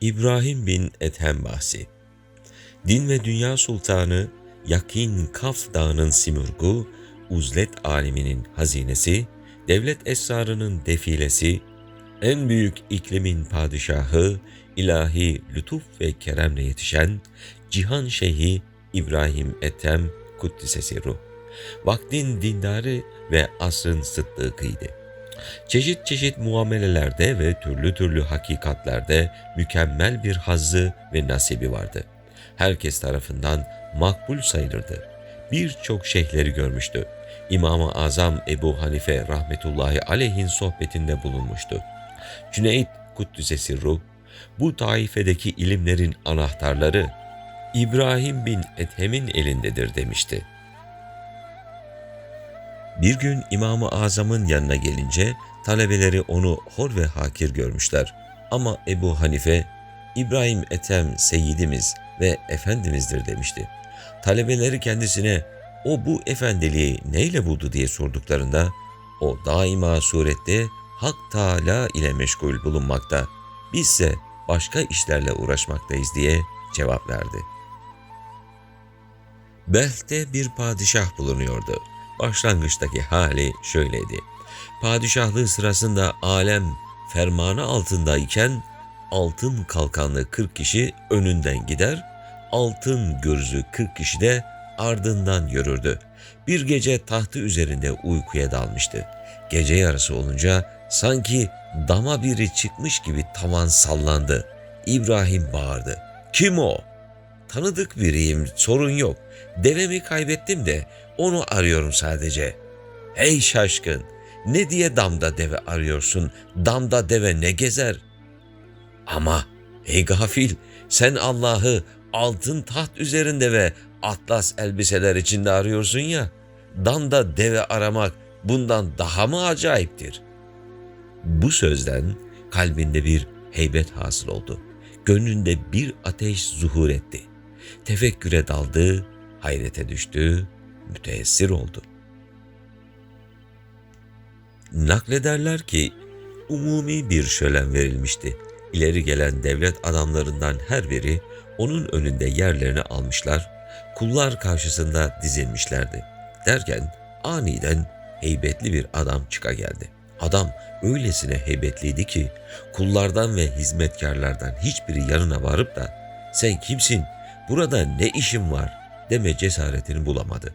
İbrahim bin Ethem bahsi. Din ve Dünya Sultanı Yakin Kaf Dağı'nın simurgu, uzlet aliminin hazinesi, devlet esrarının defilesi, en büyük iklimin padişahı, ilahi lütuf ve keremle yetişen Cihan Şeyhi İbrahim Ethem Kuddisesi Ruh. Vaktin dindarı ve asrın sıddıkıydı. Çeşit çeşit muamelelerde ve türlü türlü hakikatlerde mükemmel bir hazzı ve nasibi vardı. Herkes tarafından makbul sayılırdı. Birçok şeyhleri görmüştü. İmam-ı Azam Ebu Hanife rahmetullahi aleyhin sohbetinde bulunmuştu. Cüneyt Kuddüsesi Ruh, bu taifedeki ilimlerin anahtarları İbrahim bin Ethem'in elindedir demişti. Bir gün İmam-ı Azam'ın yanına gelince talebeleri onu hor ve hakir görmüşler. Ama Ebu Hanife, İbrahim Ethem seyyidimiz ve efendimizdir demişti. Talebeleri kendisine o bu efendiliği neyle buldu diye sorduklarında o daima surette Hak Teala ile meşgul bulunmakta. Bizse başka işlerle uğraşmaktayız diye cevap verdi. Belh'te bir padişah bulunuyordu. Başlangıçtaki hali şöyleydi. Padişahlığı sırasında alem fermanı altındayken altın kalkanlı 40 kişi önünden gider, altın gürzü 40 kişi de ardından yürürdü. Bir gece tahtı üzerinde uykuya dalmıştı. Gece yarısı olunca sanki dama biri çıkmış gibi tavan sallandı. İbrahim bağırdı. Kim o? Tanıdık biriyim, sorun yok. Devemi kaybettim de onu arıyorum sadece. Hey şaşkın, ne diye damda deve arıyorsun? Damda deve ne gezer? Ama ey gafil, sen Allah'ı altın taht üzerinde ve atlas elbiseler içinde arıyorsun ya. Damda deve aramak bundan daha mı acayiptir? Bu sözden kalbinde bir heybet hasıl oldu. Gönlünde bir ateş zuhur etti. Tefekküre daldı, hayrete düştü, müteessir oldu. Naklederler ki umumi bir şölen verilmişti. İleri gelen devlet adamlarından her biri onun önünde yerlerini almışlar, kullar karşısında dizilmişlerdi. Derken aniden heybetli bir adam çıka geldi. Adam öylesine heybetliydi ki kullardan ve hizmetkarlardan hiçbiri yanına varıp da sen kimsin, burada ne işin var deme cesaretini bulamadı.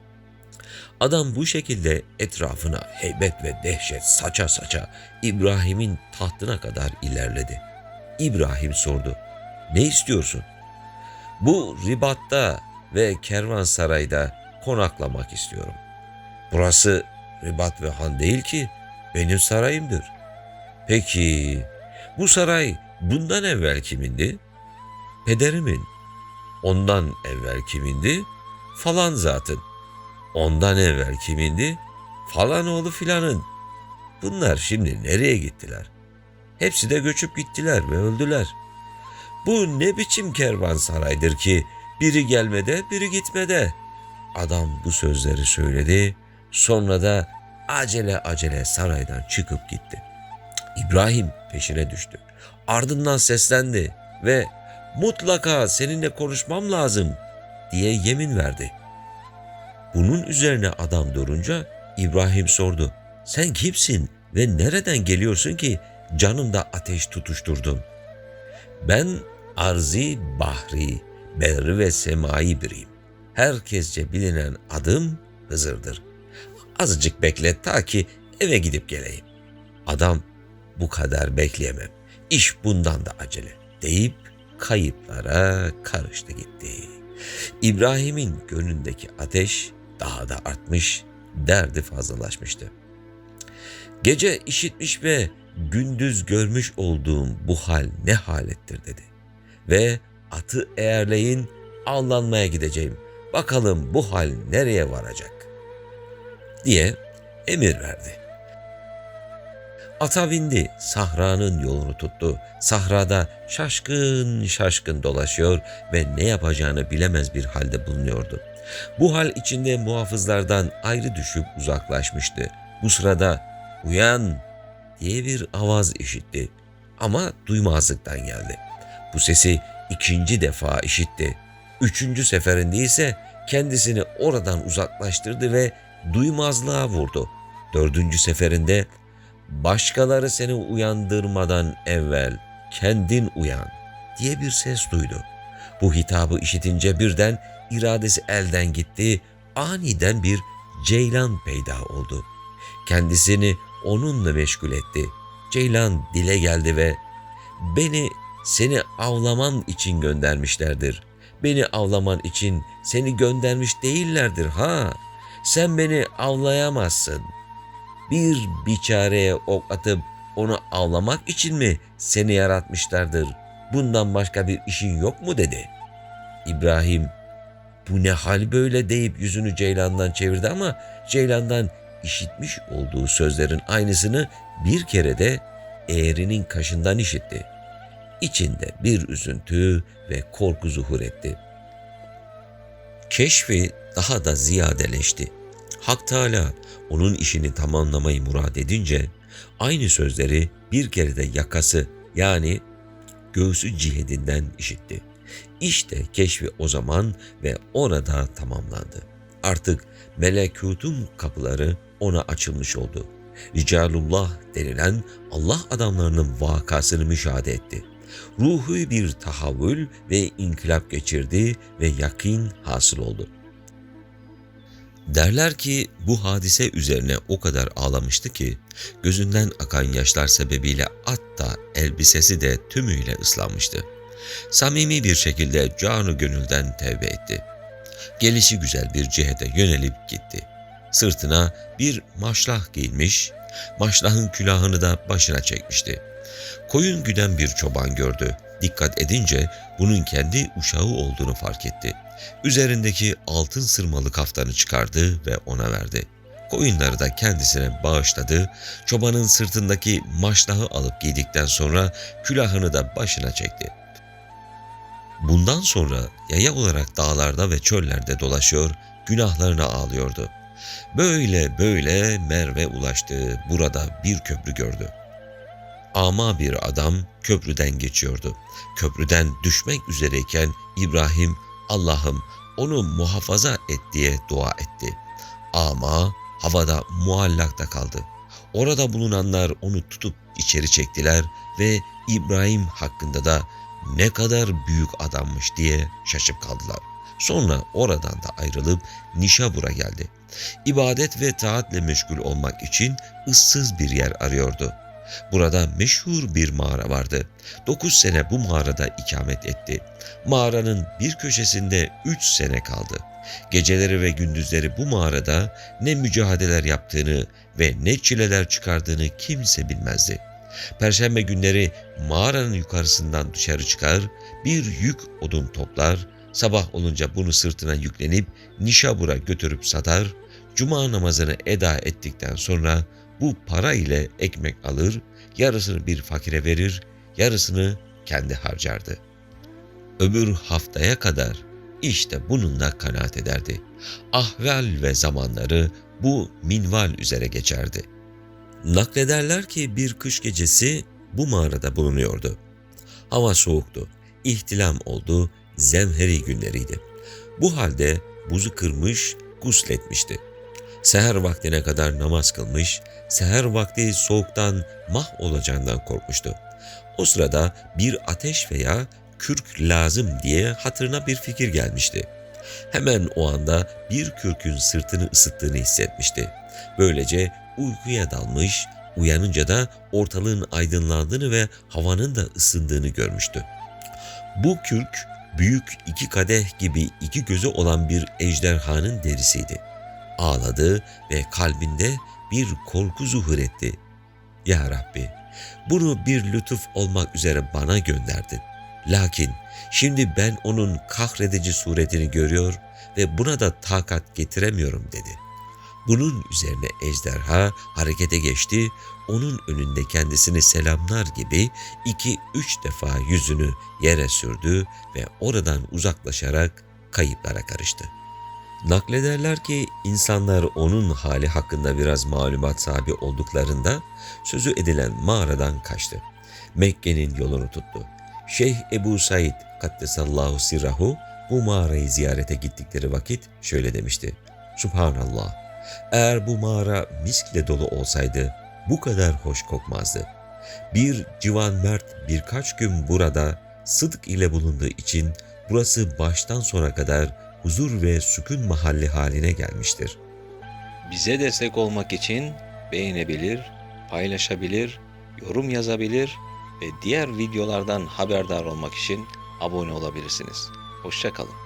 Adam bu şekilde etrafına heybet ve dehşet saça saça İbrahim'in tahtına kadar ilerledi. İbrahim sordu. Ne istiyorsun? Bu ribatta ve kervansarayda konaklamak istiyorum. Burası ribat ve han değil ki benim sarayımdır. Peki bu saray bundan evvel kimindi? Pederimin. Ondan evvel kimindi? Falan zatın. Ondan evvel kimindi? Falan oğlu filanın. Bunlar şimdi nereye gittiler? Hepsi de göçüp gittiler ve öldüler. Bu ne biçim kervansaraydır ki biri gelmede biri gitmede. Adam bu sözleri söyledi. Sonra da acele acele saraydan çıkıp gitti. İbrahim peşine düştü. Ardından seslendi ve mutlaka seninle konuşmam lazım diye yemin verdi. Bunun üzerine adam durunca İbrahim sordu. Sen kimsin ve nereden geliyorsun ki canımda ateş tutuşturdun? Ben arzi, bahri, berri ve semai biriyim. Herkesce bilinen adım Hızır'dır. Azıcık bekle ta ki eve gidip geleyim. Adam bu kadar bekleyemem. İş bundan da acele deyip kayıplara karıştı gitti. İbrahim'in gönlündeki ateş daha da artmış, derdi fazlalaşmıştı. Gece işitmiş ve gündüz görmüş olduğum bu hal ne halettir dedi. Ve atı eğerleyin avlanmaya gideceğim. Bakalım bu hal nereye varacak? Diye emir verdi. Ata bindi, sahranın yolunu tuttu. Sahrada şaşkın şaşkın dolaşıyor ve ne yapacağını bilemez bir halde bulunuyordu. Bu hal içinde muhafızlardan ayrı düşüp uzaklaşmıştı. Bu sırada uyan diye bir avaz işitti ama duymazlıktan geldi. Bu sesi ikinci defa işitti. Üçüncü seferinde ise kendisini oradan uzaklaştırdı ve duymazlığa vurdu. Dördüncü seferinde başkaları seni uyandırmadan evvel kendin uyan diye bir ses duydu. Bu hitabı işitince birden iradesi elden gitti, aniden bir ceylan peyda oldu. Kendisini onunla meşgul etti. Ceylan dile geldi ve beni seni avlaman için göndermişlerdir. Beni avlaman için seni göndermiş değillerdir ha. Sen beni avlayamazsın. Bir biçareye ok atıp onu avlamak için mi seni yaratmışlardır? Bundan başka bir işin yok mu dedi. İbrahim bu ne hal böyle deyip yüzünü Ceylan'dan çevirdi ama Ceylan'dan işitmiş olduğu sözlerin aynısını bir kere de eğrinin kaşından işitti. İçinde bir üzüntü ve korku zuhur etti. Keşfi daha da ziyadeleşti. Hak Teala onun işini tamamlamayı murad edince aynı sözleri bir kere de yakası yani göğsü cihedinden işitti. İşte keşfi o zaman ve orada tamamlandı. Artık melekutun kapıları ona açılmış oldu. Ricalullah denilen Allah adamlarının vakasını müşahede etti. Ruhu bir tahavül ve inkılap geçirdi ve yakin hasıl oldu. Derler ki bu hadise üzerine o kadar ağlamıştı ki gözünden akan yaşlar sebebiyle hatta elbisesi de tümüyle ıslanmıştı. Samimi bir şekilde canı gönülden tevbe etti. Gelişi güzel bir cihete yönelip gitti. Sırtına bir maşlah giymiş, maşlahın külahını da başına çekmişti. Koyun güden bir çoban gördü. Dikkat edince bunun kendi uşağı olduğunu fark etti. Üzerindeki altın sırmalı kaftanı çıkardı ve ona verdi. Koyunları da kendisine bağışladı. Çobanın sırtındaki maşlahı alıp giydikten sonra külahını da başına çekti. Bundan sonra yaya olarak dağlarda ve çöllerde dolaşıyor, günahlarına ağlıyordu. Böyle böyle Merve ulaştı. Burada bir köprü gördü. Ama bir adam köprüden geçiyordu. Köprüden düşmek üzereyken İbrahim Allah'ım onu muhafaza et diye dua etti. Ama havada muallakta kaldı. Orada bulunanlar onu tutup içeri çektiler ve İbrahim hakkında da ne kadar büyük adammış diye şaşıp kaldılar. Sonra oradan da ayrılıp Nişabur'a geldi. İbadet ve taatle meşgul olmak için ıssız bir yer arıyordu. Burada meşhur bir mağara vardı. Dokuz sene bu mağarada ikamet etti. Mağaranın bir köşesinde üç sene kaldı. Geceleri ve gündüzleri bu mağarada ne mücadeleler yaptığını ve ne çileler çıkardığını kimse bilmezdi. Perşembe günleri mağaranın yukarısından dışarı çıkar, bir yük odun toplar, sabah olunca bunu sırtına yüklenip Nişabur'a götürüp satar, cuma namazını eda ettikten sonra bu para ile ekmek alır, yarısını bir fakire verir, yarısını kendi harcardı. Öbür haftaya kadar işte bununla kanaat ederdi. Ahval ve zamanları bu minval üzere geçerdi. Naklederler ki bir kış gecesi bu mağarada bulunuyordu. Hava soğuktu, ihtilam oldu, zemheri günleriydi. Bu halde buzu kırmış, gusletmişti. Seher vaktine kadar namaz kılmış, seher vakti soğuktan mah olacağından korkmuştu. O sırada bir ateş veya kürk lazım diye hatırına bir fikir gelmişti. Hemen o anda bir kürkün sırtını ısıttığını hissetmişti. Böylece uykuya dalmış, uyanınca da ortalığın aydınlandığını ve havanın da ısındığını görmüştü. Bu kürk büyük iki kadeh gibi iki gözü olan bir ejderhanın derisiydi. Ağladı ve kalbinde bir korku zuhur etti. Ya Rabbi, bunu bir lütuf olmak üzere bana gönderdin. Lakin şimdi ben onun kahredici suretini görüyor ve buna da takat getiremiyorum dedi. Bunun üzerine ejderha harekete geçti, onun önünde kendisini selamlar gibi iki üç defa yüzünü yere sürdü ve oradan uzaklaşarak kayıplara karıştı. Naklederler ki insanlar onun hali hakkında biraz malumat sahibi olduklarında sözü edilen mağaradan kaçtı. Mekke'nin yolunu tuttu. Şeyh Ebu Said Kaddesallahu Sirrahu bu mağarayı ziyarete gittikleri vakit şöyle demişti. Subhanallah, eğer bu mağara miskle dolu olsaydı bu kadar hoş kokmazdı. Bir civan mert birkaç gün burada sıdk ile bulunduğu için burası baştan sona kadar huzur ve sükun mahalli haline gelmiştir. Bize destek olmak için beğenebilir, paylaşabilir, yorum yazabilir ve diğer videolardan haberdar olmak için abone olabilirsiniz. Hoşçakalın.